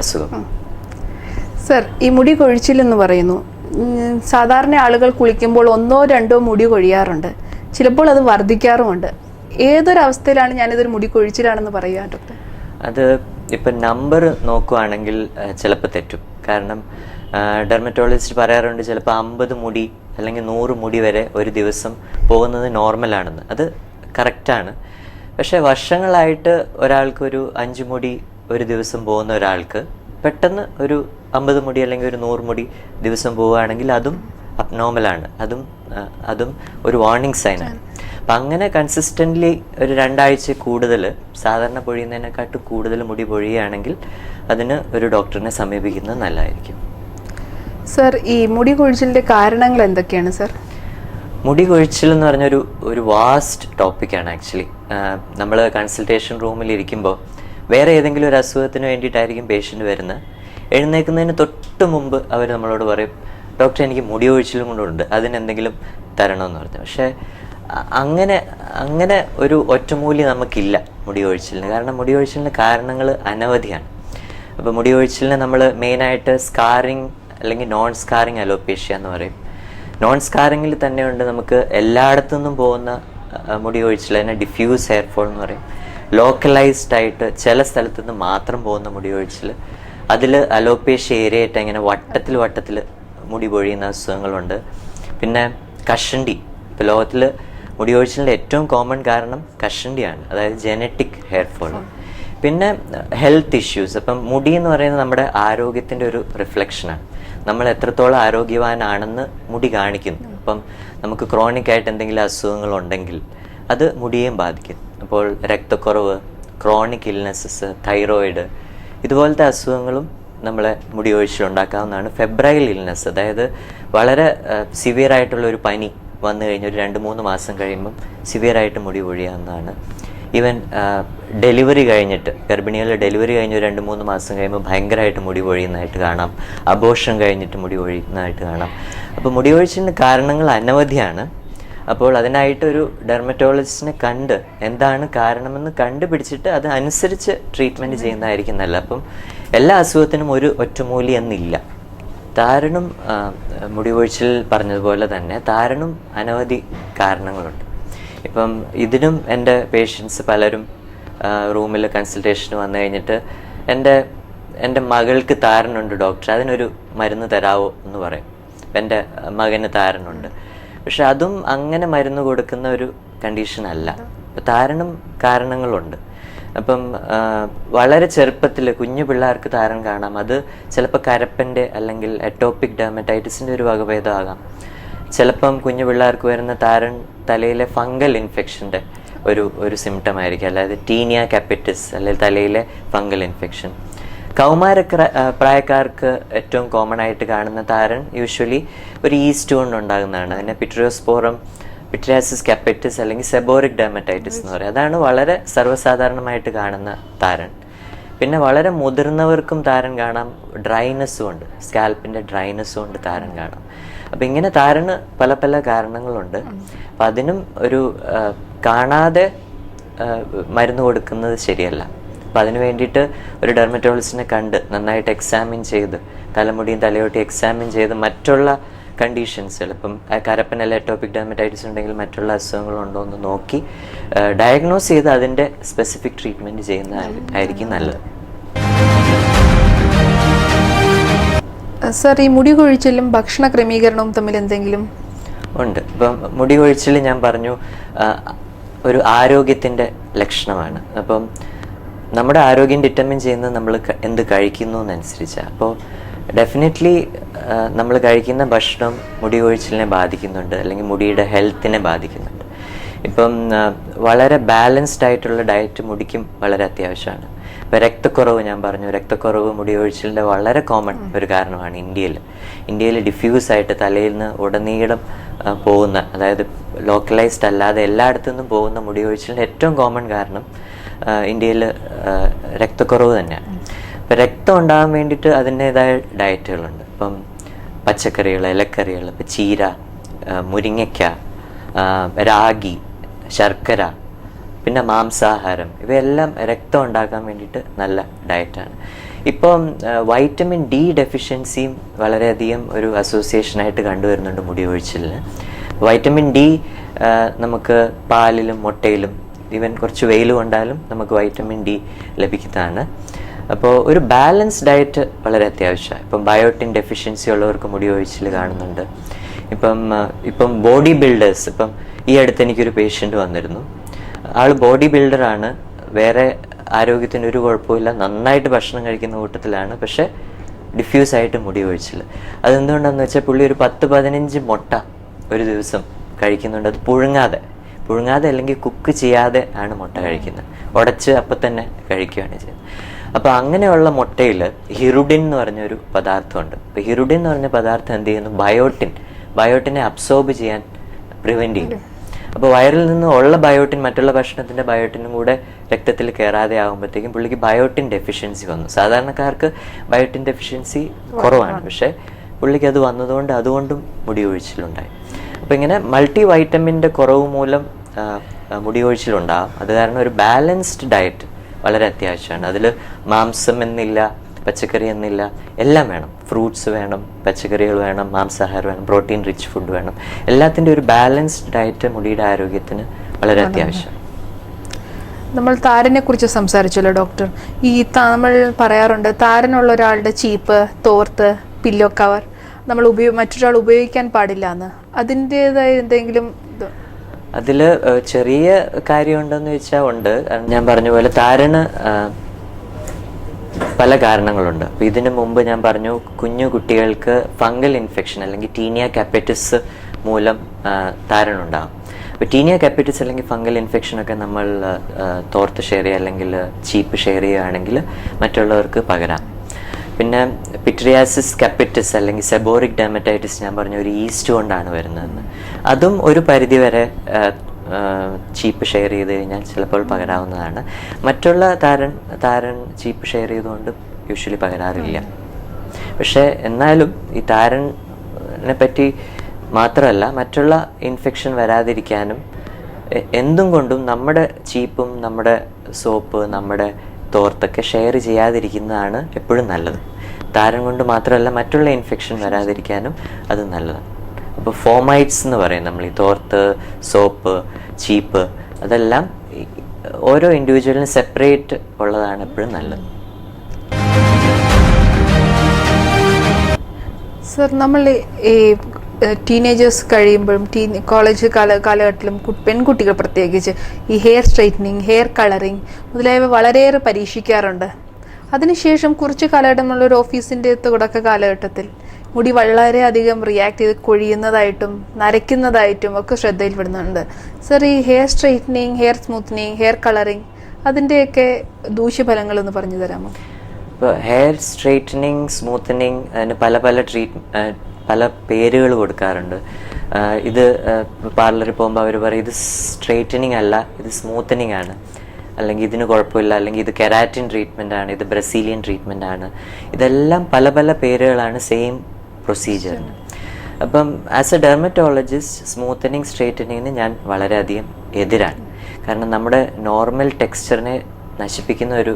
അസുഖം. സർ ഈ മുടി കൊഴിച്ചിലെന്ന് പറയുന്നു. സാധാരണ ആളുകൾ കുളിക്കുമ്പോൾ ഒന്നോ രണ്ടോ മുടി കൊഴിയാറുണ്ട്. ചിലപ്പോൾ അത് വർദ്ധിക്കാറുമുണ്ട്. ഏതൊരവസ്ഥയിലാണ് ഞാനിതൊരു മുടി കൊഴിച്ചിലാണെന്ന് പറയുക ഡോക്ടർ? അത് ഇപ്പം നമ്പർ നോക്കുവാണെങ്കിൽ ചിലപ്പോൾ തെറ്റും. കാരണം ഡെർമറ്റോളജിസ്റ്റ് പറയാറുണ്ട് ചിലപ്പോൾ അമ്പത് മുടി അല്ലെങ്കിൽ നൂറ് മുടി വരെ ഒരു ദിവസം പോകുന്നത് നോർമലാണെന്ന്. അത് കറക്റ്റാണ്. പക്ഷേ വർഷങ്ങളായിട്ട് ഒരാൾക്കൊരു അഞ്ച് മുടി ഒരു ദിവസം പോകുന്ന ഒരാൾക്ക് പെട്ടെന്ന് ഒരു അമ്പത് മുടി അല്ലെങ്കിൽ ഒരു നൂറ് മുടി ദിവസം പോവുകയാണെങ്കിൽ അതും അബ്നോർമലാണ് അതും അതും ഒരു വാർണിംഗ് സൈനാണ് അപ്പം അങ്ങനെ കൺസിസ്റ്റന്റ്ലി ഒരു രണ്ടാഴ്ച കൂടുതൽ സാധാരണ പൊഴിയുന്നതിനെക്കാട്ടും കൂടുതൽ മുടി പൊഴിയുകയാണെങ്കിൽ അതിന് ഒരു ഡോക്ടറിനെ സമീപിക്കുന്നത് നല്ലതായിരിക്കും. സർ ഈ മുടി കൊഴിച്ചിലിന്റെ കാരണങ്ങൾ എന്തൊക്കെയാണ് സർ മുടി കൊഴിച്ചിൽ എന്ന് പറഞ്ഞൊരു ഒരു വാസ്റ്റ് ടോപ്പിക്കാണ് ആക്ച്വലി നമ്മൾ കൺസൾട്ടേഷൻ റൂമിൽ ഇരിക്കുമ്പോൾ വേറെ ഏതെങ്കിലും ഒരു അസുഖത്തിന് വേണ്ടിയിട്ടായിരിക്കും പേഷ്യന്റ് വരുന്നത്. എഴുന്നേൽക്കുന്നതിന് തൊട്ട് മുമ്പ് അവർ നമ്മളോട് പറയും ഡോക്ടർ എനിക്ക് മുടി ഒഴിച്ചിലും കൊണ്ടുണ്ട് അതിനെന്തെങ്കിലും തരണമെന്ന് പറഞ്ഞു. പക്ഷേ അങ്ങനെ അങ്ങനെ ഒരു ഒറ്റമൂലി നമുക്കില്ല മുടി ഒഴിച്ചിലിന് കാരണം മുടി ഒഴിച്ചിലിന് കാരണങ്ങൾ അനവധിയാണ്. അപ്പോൾ മുടി ഒഴിച്ചിലിന് നമ്മൾ മെയിനായിട്ട് സ്കാറിങ് അല്ലെങ്കിൽ നോൺ സ്കാറിങ് അലോപേഷ്യ എന്ന് പറയും. നോൺ സ്കാറിങ്ങിൽ തന്നെയുണ്ട് നമുക്ക് എല്ലായിടത്തു നിന്നും പോകുന്ന മുടി ഒഴിച്ചിൽ അതിനെ ഡിഫ്യൂസ് ഹെയർഫോൾ എന്ന് പറയും. ലോക്കലൈസ്ഡ് ആയിട്ട് ചില സ്ഥലത്തു നിന്ന് മാത്രം പോകുന്ന മുടി ഒഴിച്ചിൽ അതിൽ അലോപ്പേഷ്യ ഏരിയയായിട്ട് ഇങ്ങനെ വട്ടത്തിൽ വട്ടത്തിൽ മുടി പൊഴിയുന്ന അസുഖങ്ങളുണ്ട്. പിന്നെ കഷണ്ടി. ഇപ്പോൾ ലോകത്തിൽ മുടി ഒഴിച്ചിലെ ഏറ്റവും കോമൺ കാരണം കഷണ്ടിയാണ്. അതായത് ജനറ്റിക് ഹെയർ ഫോൾ പിന്നെ ഹെൽത്ത് ഇഷ്യൂസ് അപ്പം മുടി എന്ന് പറയുന്നത് നമ്മുടെ ആരോഗ്യത്തിന്റെ ഒരു റിഫ്ലക്ഷനാണ് നമ്മൾ എത്രത്തോളം ആരോഗ്യവാനാണെന്ന് മുടി കാണിക്കുന്നു. അപ്പം നമുക്ക് ക്രോണിക് ആയിട്ട് എന്തെങ്കിലും അസുഖങ്ങളുണ്ടെങ്കിൽ അത് മുടിയേയും ബാധിക്കും. അപ്പോൾ രക്തക്കുറവ് ക്രോണിക് ഇൽനെസ്സസ് തൈറോയിഡ് ഇതുപോലത്തെ അസുഖങ്ങളും നമ്മളെ മുടി ഒഴിച്ചിലുണ്ടാക്കാവുന്നതാണ് ഫെബ്രൈൽ ഇൽനെസ് അതായത് വളരെ സിവിയർ ആയിട്ടുള്ള ഒരു പനി വന്നു കഴിഞ്ഞ് ഒരു രണ്ട് മൂന്ന് മാസം കഴിയുമ്പം സിവിയറായിട്ട് മുടി ഒഴിയാവുന്നതാണ് ഈവൻ ഡെലിവറി കഴിഞ്ഞിട്ട് ഗർഭിണികളുടെ ഡെലിവറി കഴിഞ്ഞ് രണ്ട് മൂന്ന് മാസം കഴിയുമ്പോൾ ഭയങ്കരമായിട്ട് മുടി ഒഴിയുന്നതായിട്ട് കാണാം. അബോഷം കഴിഞ്ഞിട്ട് മുടി ഒഴിയുന്നതായിട്ട് കാണാം. അപ്പോൾ മുടി ഒഴിച്ചിന് കാരണങ്ങൾ അനവധിയാണ്. അപ്പോൾ അതിനായിട്ടൊരു ഡെർമറ്റോളജിസ്റ്റിനെ കണ്ട് എന്താണ് കാരണമെന്ന് കണ്ടുപിടിച്ചിട്ട് അത് അനുസരിച്ച് ട്രീറ്റ്മെന്റ് ചെയ്യുന്നതായിരിക്കും നല്ലത്. അപ്പം എല്ലാ അസുഖത്തിനും ഒരു ഒറ്റമൂലി എന്നില്ല. താരണം മുടിവീഴ്ചയിൽ മുടി കൊഴിച്ചിൽ പറഞ്ഞതുപോലെ തന്നെ താരണം അനവധി കാരണങ്ങളുണ്ട്. ഇപ്പം ഇതിനും എന്റെ പേഷ്യൻസ് പലരും റൂമിൽ കൺസൾട്ടേഷന് വന്നു കഴിഞ്ഞിട്ട് എന്റെ എന്റെ മകൾക്ക് താരനുണ്ട് ഡോക്ടർ അതിനൊരു മരുന്ന് തരാവോ എന്ന് പറയും. എന്റെ മകന് താരനുണ്ട്. പക്ഷെ അതും അങ്ങനെ മരുന്ന് കൊടുക്കുന്ന ഒരു കണ്ടീഷൻ അല്ല. താരണം കാരണങ്ങളുണ്ട്. അപ്പം വളരെ ചെറുപ്പത്തിൽ കുഞ്ഞു പിള്ളേർക്ക് താരൻ കാണാം. അത് ചിലപ്പോൾ കരപ്പന്റെ അല്ലെങ്കിൽ എറ്റോപ്പിക് ഡെർമറ്റൈറ്റിസിന്റെ ഒരു വകഭേദമാകാം. ചിലപ്പം കുഞ്ഞു പിള്ളേർക്ക് വരുന്ന താരൻ തലയിലെ ഫംഗൽ ഇൻഫെക്ഷന്റെ ഒരു ഒരു സിംറ്റം ആയിരിക്കും. അതായത് ടീനിയ കാപ്പിറ്റിസ് അല്ലെങ്കിൽ തലയിലെ ഫംഗൽ ഇൻഫെക്ഷൻ കൗമാര പ്രായക്കാർക്ക് ഏറ്റവും കോമൺ ആയിട്ട് കാണുന്ന താരൻ യൂഷ്വലി ഒരു ഈസ്റ്റ് കൊണ്ട് ഉണ്ടാകുന്നതാണ്. അതിനെ പിട്രിയോസ്പോറം പിട്രിയാസിസ് കപ്പറ്റിസ് അല്ലെങ്കിൽ സെബോറിക് ഡെമറ്റൈറ്റിസ് എന്ന് പറയും. അതാണ് വളരെ സർവസാധാരണമായിട്ട് കാണുന്ന താരൻ പിന്നെ വളരെ മുതിർന്നവർക്കും താരൻ കാണാം. ഡ്രൈനെസ്സും ഉണ്ട് സ്കാൽപ്പിന്റെ ഡ്രൈനെസ്സും ഉണ്ട് താരൻ കാണാം. അപ്പം ഇങ്ങനെ താരന് പല പല കാരണങ്ങളുണ്ട്. അപ്പം അതിനും ഒരു കാണാതെ മരുന്ന് കൊടുക്കുന്നത് ശരിയല്ല. അപ്പം അതിന് വേണ്ടിയിട്ട് ഒരു ഡെർമറ്റോളജിസ്റ്റിനെ കണ്ട് നന്നായിട്ട് എക്സാമിൻ ചെയ്ത് തലമുടിയും തലയോട്ടി എക്സാമിൻ ചെയ്ത് മറ്റുള്ള കണ്ടീഷൻസുകൾ ഇപ്പം അല്ല ടോപ്പിക് ഡെർമറ്റൈറ്റിസ് ഉണ്ടെങ്കിൽ മറ്റുള്ള അസുഖങ്ങളുണ്ടോ എന്ന് നോക്കി ഡയഗ്നോസ് ചെയ്ത് അതിന്റെ സ്പെസിഫിക് ട്രീറ്റ്മെന്റ് ചെയ്യുന്ന ആയിരിക്കും നല്ലത്. സർ ഈ മുടി കൊഴിച്ചിലും ഭക്ഷണ ക്രമീകരണവും തമ്മിൽ എന്തെങ്കിലും? ഉണ്ട്. ഇപ്പം മുടി കൊഴിച്ചിൽ ഞാൻ പറഞ്ഞു ഒരു ആരോഗ്യത്തിന്റെ ലക്ഷണമാണ്. അപ്പം നമ്മുടെ ആരോഗ്യം ഡിറ്റർമിൻ ചെയ്യുന്നത് നമ്മൾ എന്ത് കഴിക്കുന്നു എന്നനുസരിച്ചാണ് അപ്പോൾ ഡെഫിനറ്റ്ലി നമ്മൾ കഴിക്കുന്ന ഭക്ഷണം മുടി കൊഴിച്ചിലിനെ ബാധിക്കുന്നുണ്ട് അല്ലെങ്കിൽ മുടിയുടെ ഹെൽത്തിനെ ബാധിക്കുന്നുണ്ട്. ഇപ്പം വളരെ ബാലൻസ്ഡ് ആയിട്ടുള്ള ഡയറ്റ് മുടിക്കും വളരെ അത്യാവശ്യമാണ്. ഇപ്പോൾ രക്തക്കുറവ് ഞാൻ പറഞ്ഞു രക്തക്കുറവ് മുടി ഒഴിച്ചിലിന്റെ വളരെ കോമൺ ഒരു കാരണമാണ് ഇന്ത്യയിൽ ഇന്ത്യയിൽ ഡിഫ്യൂസ് ആയിട്ട് തലയിൽ നിന്ന് ഉടനീളം പോകുന്ന അതായത് ലോക്കലൈസ്ഡ് അല്ലാതെ എല്ലായിടത്തു നിന്നും പോകുന്ന മുടി ഒഴിച്ചിലിന്റെ ഏറ്റവും കോമൺ കാരണം ഇന്ത്യയിൽ രക്തക്കുറവ് തന്നെയാണ് ഇപ്പം രക്തം ഉണ്ടാകാൻ വേണ്ടിയിട്ട് അതിന്റെതായ ഡയറ്റുകളുണ്ട്. ഇപ്പം പച്ചക്കറികൾ ഇലക്കറികൾ ഇപ്പം ചീര മുരിങ്ങയ്ക്ക രാഗി ശർക്കര പിന്നെ മാംസാഹാരം. ഇവയെല്ലാം രക്തം ഉണ്ടാക്കാൻ വേണ്ടിയിട്ട് നല്ല ഡയറ്റാണ്. ഇപ്പം വൈറ്റമിൻ ഡി ഡെഫിഷ്യൻസിയും വളരെയധികം ഒരു അസോസിയേഷനായിട്ട് കണ്ടുവരുന്നുണ്ട് മുടി ഒഴിച്ചിൽ വൈറ്റമിൻ ഡി നമുക്ക് പാലിലും മുട്ടയിലും ഈവൻ കുറച്ച് വെയിൽ കൊണ്ടാലും നമുക്ക് വൈറ്റമിൻ ഡി ലഭിക്കുന്നതാണ്. അപ്പോൾ ഒരു ബാലൻസ് ഡയറ്റ് വളരെ അത്യാവശ്യമാണ്. ഇപ്പം ബയോട്ടിൻ ഡെഫിഷ്യൻസി ഉള്ളവർക്ക് മുടി ഒഴിച്ചിൽ കാണുന്നുണ്ട്. ഇപ്പം ഇപ്പം ബോഡി ബിൽഡേഴ്സ് ഇപ്പം ഈ അടുത്ത് എനിക്കൊരു പേഷ്യന്റ് വന്നിരുന്നു. ആൾ ബോഡി ബിൽഡറാണ് വേറെ ആരോഗ്യത്തിന് ഒരു കുഴപ്പമില്ല നന്നായിട്ട് ഭക്ഷണം കഴിക്കുന്ന കൂട്ടത്തിലാണ്. പക്ഷെ ഡിഫ്യൂസ് ആയിട്ട് മുടി ഒഴിച്ചിൽ അതെന്തുകൊണ്ടാന്ന് വെച്ചാൽ പുള്ളി ഒരു പത്ത് പതിനഞ്ച് മുട്ട ഒരു ദിവസം കഴിക്കുന്നുണ്ട്. അത് പുഴുങ്ങാതെ. പുഴുങ്ങാതെ അല്ലെങ്കിൽ കുക്ക് ചെയ്യാതെ ആണ് മുട്ട കഴിക്കുന്നത്. ഉടച്ച് അപ്പം തന്നെ കഴിക്കുകയാണ് ചെയ്യുന്നത്. അപ്പോൾ അങ്ങനെയുള്ള മുട്ടയിൽ ഹിറുഡിൻ എന്ന് പറഞ്ഞൊരു പദാർത്ഥമുണ്ട്. അപ്പോൾ ഹിറുഡിൻ എന്ന് പറഞ്ഞ പദാർത്ഥം എന്ത് ചെയ്യുന്നു? ബയോട്ടിൻ. ബയോട്ടിനെ അബ്സോർബ് ചെയ്യാൻ പ്രിവെന്റ് ചെയ്യുന്നു. അപ്പോൾ വയറിൽ നിന്ന് ഉള്ള ബയോട്ടിൻ മറ്റുള്ള ഭക്ഷണത്തിന്റെ ബയോട്ടിനും കൂടെ രക്തത്തിൽ കയറാതെ ആകുമ്പോഴത്തേക്കും പുള്ളിക്ക് ബയോട്ടിൻ ഡെഫിഷ്യൻസി വന്നു. സാധാരണക്കാർക്ക് ബയോട്ടിൻ ഡെഫിഷ്യൻസി കുറവാണ്. പക്ഷേ പുള്ളിക്ക് അത് വന്നതുകൊണ്ട് അതുകൊണ്ടും മുടി ഒഴിച്ചിലുണ്ടായി അപ്പോൾ ഇങ്ങനെ മൾട്ടി വൈറ്റമിന്റെ കുറവ് മൂലം ആ, ആ, മുടി ഒഴിച്ചിലുണ്ടാകും അത് കാരണം ഒരു ബാലൻസ്ഡ് ഡയറ്റ് വളരെ അത്യാവശ്യമാണ്. അതിൽ മാംസം എന്നില്ല പച്ചക്കറി എന്നില്ല എല്ലാം വേണം. ഫ്രൂട്ട്സ് വേണം പച്ചക്കറികൾ വേണം മാംസാഹാരം വേണം പ്രോട്ടീൻ റിച്ച് ഫുഡ് വേണം. എല്ലാത്തിന്റെ ഒരു ബാലൻസ്ഡ് ഡയറ്റ് മുടിയുടെ ആരോഗ്യത്തിന് വളരെ അത്യാവശ്യം. നമ്മൾ താരനെ കുറിച്ച് സംസാരിച്ചല്ലോ ഡോക്ടർ ഈ നമ്മൾ പറയാറുണ്ട് താരനുള്ള ഒരാളുടെ ചീപ്പ് തോർത്ത് പില്ലോ കവർ നമ്മൾ ഉപയോഗ മറ്റൊരാൾ ഉപയോഗിക്കാൻ പാടില്ല എന്ന് അതിന്റെതായ എന്തെങ്കിലും അതിൽ ചെറിയ കാര്യമുണ്ടെന്ന് വെച്ചാൽ ഉണ്ട്. ഞാൻ പറഞ്ഞ പോലെ താരന് പല കാരണങ്ങളുണ്ട്. അപ്പൊ ഇതിനു മുമ്പ് ഞാൻ പറഞ്ഞു കുഞ്ഞു കുട്ടികൾക്ക് ഫംഗൽ ഇൻഫെക്ഷൻ അല്ലെങ്കിൽ ടീനിയ കാപ്പറ്റിസ് മൂലം ആ, താരനുണ്ടാകും. അപ്പോൾ ടീനിയ കാപ്പറ്റിസ് അല്ലെങ്കിൽ ഫംഗൽ ഇൻഫെക്ഷൻ ഒക്കെ നമ്മൾ തോർത്ത് ഷെയർ ചെയ്യുക അല്ലെങ്കിൽ ചീപ്പ് ഷെയർ ചെയ്യുകയാണെങ്കിൽ മറ്റുള്ളവർക്ക് പകരാം. പിന്നെ പിട്രിയാസിസ് കപ്പിറ്റിസ് അല്ലെങ്കിൽ സെബോറിക് ഡെമറ്റൈറ്റിസ് ഞാൻ പറഞ്ഞ ഒരു ഈസ്റ്റ് കൊണ്ടാണ് വരുന്നതെന്ന്. അതും ഒരു പരിധി വരെ ചീപ്പ് ഷെയർ ചെയ്ത് കഴിഞ്ഞാൽ ചിലപ്പോൾ പകരാവുന്നതാണ്. മറ്റുള്ള താരൻ താരൻ ചീപ്പ് ഷെയർ ചെയ്തുകൊണ്ട് യൂഷ്വലി പകരാറില്ല. പക്ഷേ എന്നാലും ഈ താരനെ പറ്റി മാത്രമല്ല മറ്റുള്ള ഇൻഫെക്ഷൻ വരാതിരിക്കാനും എന്തും കൊണ്ടും നമ്മുടെ ചീപ്പും നമ്മുടെ സോപ്പ് നമ്മുടെ തോർത്തൊക്കെ ഷെയർ ചെയ്യാതിരിക്കുന്നതാണ് എപ്പോഴും നല്ലത്. താരം കൊണ്ട് മാത്രമല്ല മറ്റുള്ള ഇൻഫെക്ഷൻ വരാതിരിക്കാനും അത് നല്ലതാണ്. അപ്പോൾ ഫോമൈറ്റ്സ് എന്ന് പറയും നമ്മൾ ഈ തോർത്ത് സോപ്പ് ചീപ്പ് അതെല്ലാം ഓരോ ഇൻഡിവിജ്വലിനും സെപ്പറേറ്റ് ഉള്ളതാണ് എപ്പോഴും നല്ലത്. സർ നമ്മൾ ഈ ടീനേജേഴ്സ് കഴിയുമ്പോഴും ടീ കോളേജ് കാല കാലഘട്ടത്തിലും പെൺകുട്ടികൾ പ്രത്യേകിച്ച് ഈ ഹെയർ സ്ട്രൈറ്റനിങ് ഹെയർ കളറിങ് മുതലായവ വളരെയേറെ പരീക്ഷിക്കാറുണ്ട്. അതിനുശേഷം കുറച്ച് കാലഘട്ടം നമ്മൾ ഒരു ഓഫീസിന്റെ തുടക്ക കാലഘട്ടത്തിൽ മുടി വളരെയധികം റിയാക്ട് ചെയ്ത് കൊഴിയുന്നതായിട്ടും നരയ്ക്കുന്നതായിട്ടും ഒക്കെ ശ്രദ്ധയിൽപ്പെടുന്നുണ്ട്. സർ ഈ hair straightening hair smoothening hair colouring അതിന്റെയൊക്കെ ദൂഷ്യഫലങ്ങൾ ഒന്ന് പറഞ്ഞു തരാമോ? ഇപ്പോൾ ഹെയർ സ്ട്രെയിറ്റനിങ് സ്മൂത്തനിങ് അതിന് പല പല ട്രീറ്റ് പല പേരുകൾ കൊടുക്കാറുണ്ട്. ഇത് പാർലറിൽ പോകുമ്പോൾ അവർ പറയും ഇത് സ്ട്രെയിറ്റനിങ് അല്ല ഇത് സ്മൂത്തനിങ് ആണ്. അല്ലെങ്കിൽ ഇതിന് കുഴപ്പമില്ല അല്ലെങ്കിൽ ഇത് കെരാറ്റിൻ ട്രീറ്റ്മെന്റ് ആണ് ഇത് ബ്രസീലിയൻ ട്രീറ്റ്മെന്റ് ആണ്. ഇതെല്ലാം പല പല പേരുകളാണ് സെയിം പ്രൊസീജിയറിന് അപ്പം ആസ് എ ഡെർമറ്റോളജിസ്റ്റ് സ്മൂത്തനിങ് സ്ട്രെയിറ്റനിങ്ങിന് ഞാൻ വളരെയധികം എതിരാണ്. കാരണം നമ്മുടെ നോർമൽ ടെക്സ്ചറിനെ നശിപ്പിക്കുന്ന ഒരു